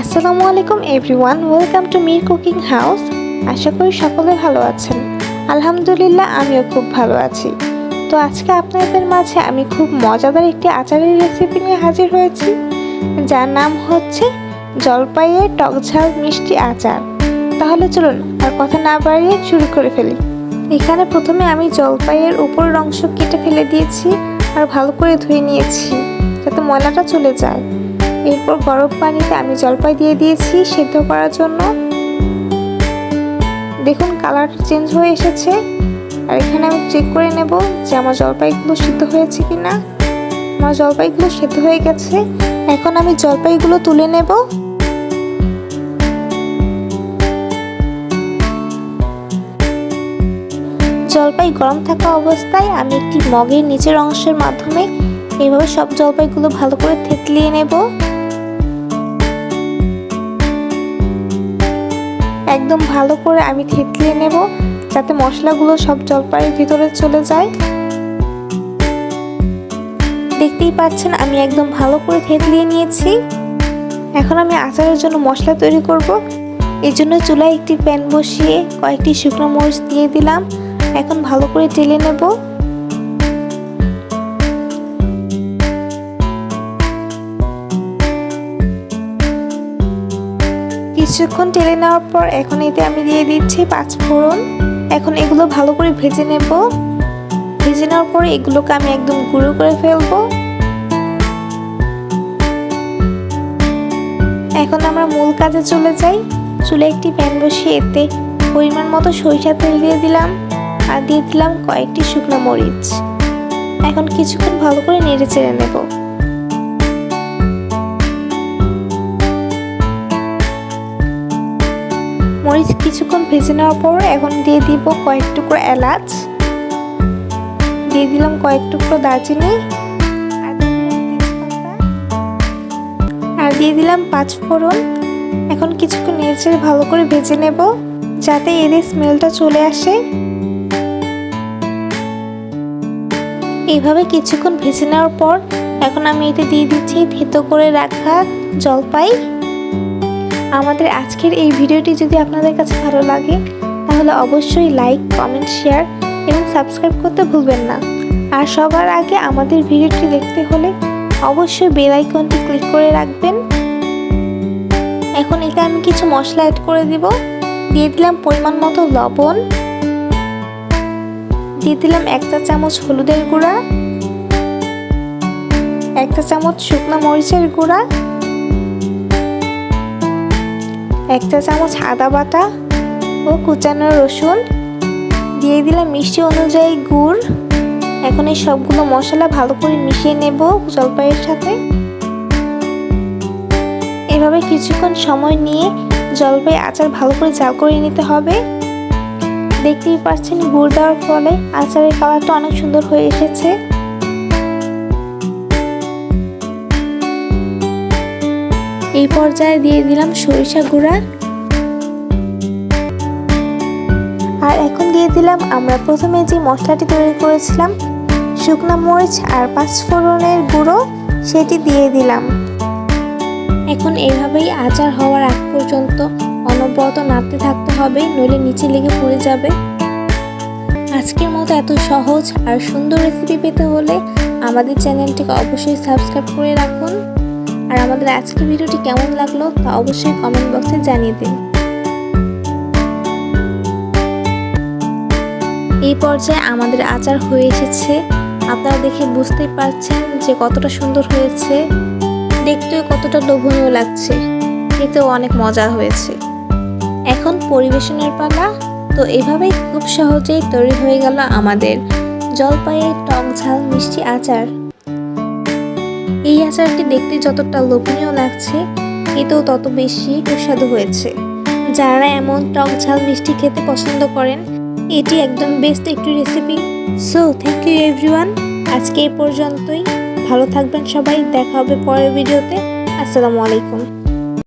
আসসালামু আলাইকুম everyone welcome to Mir cooking house আশা করি সকলে ভালো আছেন। আলহামদুলিল্লাহ, আমিও খুব ভালো আছি। তো আজকে আপনাদের মাঝে আমি খুব মজাদার একটি আচারের রেসিপি নিয়ে হাজির হয়েছি। যার নাম হচ্ছে জলপাইয়ের টকঝাল মিষ্টি আচার। তাহলে চলুন আর কথা না বাড়িয়ে শুরু করে ফেলি। এখানে প্রথমে আমি জলপাইয়ের উপরের অংশ কেটে ফেলে দিয়েছি আর ভালো করে ধুয়ে নিয়েছি, যাতে ময়লাটা চলে যায়। এরপর গরম পানিতে আমি জলপাই দিয়ে দিয়েছি সেদ্ধ করার জন্য। দেখুন কালার চেঞ্জ হয়ে এসেছে। আর এখানে আমি চেক করে নেব যে আমার জলপাইগুলো সিদ্ধ হয়েছে কি না আমার জলপাইগুলো সেদ্ধ হয়ে গেছে। এখন আমি জলপাইগুলো তুলে নেব। জলপাই গরম থাকা অবস্থায় আমি একটি মগের নিচের অংশের মাধ্যমে এইভাবে সব জলপাইগুলো ভালো করে থেতলিয়ে নেব। একদম ভালো করে আমি থেতলিয়ে নেব যাতে মশলাগুলো সব জলপাইয়ের ভিতরে চলে যায়। দেখতেই পাচ্ছেন, আমি একদম ভালো করে থেতলিয়ে নিয়েছি। এখন আমি আচারের জন্য মশলা তৈরি করব। এই জন্য চুলায় একটি প্যান বসিয়ে কয়েকটি শুকনো মরিচ দিয়ে দিলাম। এখন ভালো করে টেলে নেব। কিছুক্ষণ টেলে নেওয়ার পর এখন এতে আমি দিয়ে দিচ্ছি পাঁচ ফোড়ন। এখন এগুলো ভালো করে ভেজে নেব। ভেজে নেওয়ার পরে এগুলোকে আমি একদম গুঁড়ো করে ফেলব। এখন আমরা মূল কাজে চলে যাই। চুলে একটি প্যান বসিয়ে এতে পরিমাণ মতো সরিষা তেল দিয়ে দিলাম আর দিয়ে দিলাম কয়েকটি শুকনো মরিচ। এখন কিছুক্ষণ ভালো করে নেড়ে চেড়ে নেব। মরিচ কিছুক্ষণ ভেজে নেওয়ার পর এখন দিয়ে দিব কয়েক টুকরো এলাচ। দিয়ে দিলাম কয়েক টুকরো দারচিনি আর দিয়ে দিলাম পাঁচ ফোড়ন। এখন কিছুক্ষণ নেড়ে ভালো করে ভেজে নেব যাতে এদের স্মেলটা চলে আসে। এইভাবে কিছুক্ষণ ভেজে নেওয়ার পর এখন আমি এতে দিয়ে দিচ্ছি থেতো করে রাখা জলপাই। আমাদের আজকের এই ভিডিওটি যদি আপনাদের কাছে ভালো লাগে, তাহলে অবশ্যই লাইক, কমেন্ট, শেয়ার এবং সাবস্ক্রাইব করতে ভুলবেন না। আর সবার আগে আমাদের ভিডিওটি দেখতে হলে অবশ্যই বেল আইকনটি ক্লিক করে রাখবেন। এখন এতে আমি কিছু মশলা অ্যাড করে দিব। দিয়ে দিলাম পরিমাণ মতো লবণ। দিয়ে দিলাম এক চা চামচ হলুদের গুঁড়া। এক চা চামচ শুকনো মরিচের গুঁড়া। এক চা চামচ আদা বাটা ও কুচানো রসুন। দিয়ে দিলাম মিষ্টি অনুযায়ী গুড়। এখন এই সবগুলো মশলা ভালো করে মিশিয়ে নেব জলপাইয়ের সাথে। এভাবে কিছুক্ষণ সময় নিয়ে জলপাই আচার ভালো করে জাল করে নিতে হবে। দেখতেই পাচ্ছেন গুড় দেওয়ার ফলে আচারের কালারটা অনেক সুন্দর হয়ে এসেছে। এই পর্যায়ে দিয়ে দিলাম সরিষা গুঁড়া। আর এখন দিয়ে দিলাম আমরা প্রথমে যে মশলাটি তৈরি করেছিলাম, শুকনো মরিচ আর পাঁচফোড়নের গুঁড়ো, সেটি দিয়ে দিলাম। এখন এইভাবেই আচার হওয়ার আগ পর্যন্ত অনবরত নাড়তে থাকতে হবে, নইলে নিচে লেগে পড়ে যাবে। আজকের মতো এত সহজ আর সুন্দর রেসিপি পেতে হলে আমাদের চ্যানেলটিকে অবশ্যই সাবস্ক্রাইব করে রাখুন। আর আমাদের আজকের ভিডিওটি কেমন লাগল তা অবশ্যই কমেন্ট বক্সে জানিয়ে দিন। এই পর্যায়ে আমাদের আচার হয়ে এসেছে। আপনারা দেখে বুঝতেই পারছেন যে কতটা সুন্দর হয়েছে। দেখতেও কতটা লোভনীয় লাগছে। খেতেও অনেক মজা হয়েছে। এখন পরিবেশনের পালা। তো এভাবেই খুব সহজেই তৈরি হয়ে গেল আমাদের জলপাইয়ের টক ঝাল মিষ্টি আচার। এই আচারটি দেখতে যতটা লোভনীয় লাগছে এতেও তত বেশি সুস্বাদু হয়েছে। যারা এমন টক ঝাল মিষ্টি খেতে পছন্দ করেন, এটি একদম বেস্ট একটি recipe so thank you everyone আজকে এই পর্যন্তই। ভালো থাকবেন সবাই। দেখা হবে পরের ভিডিওতে আসসালামু আলাইকুম।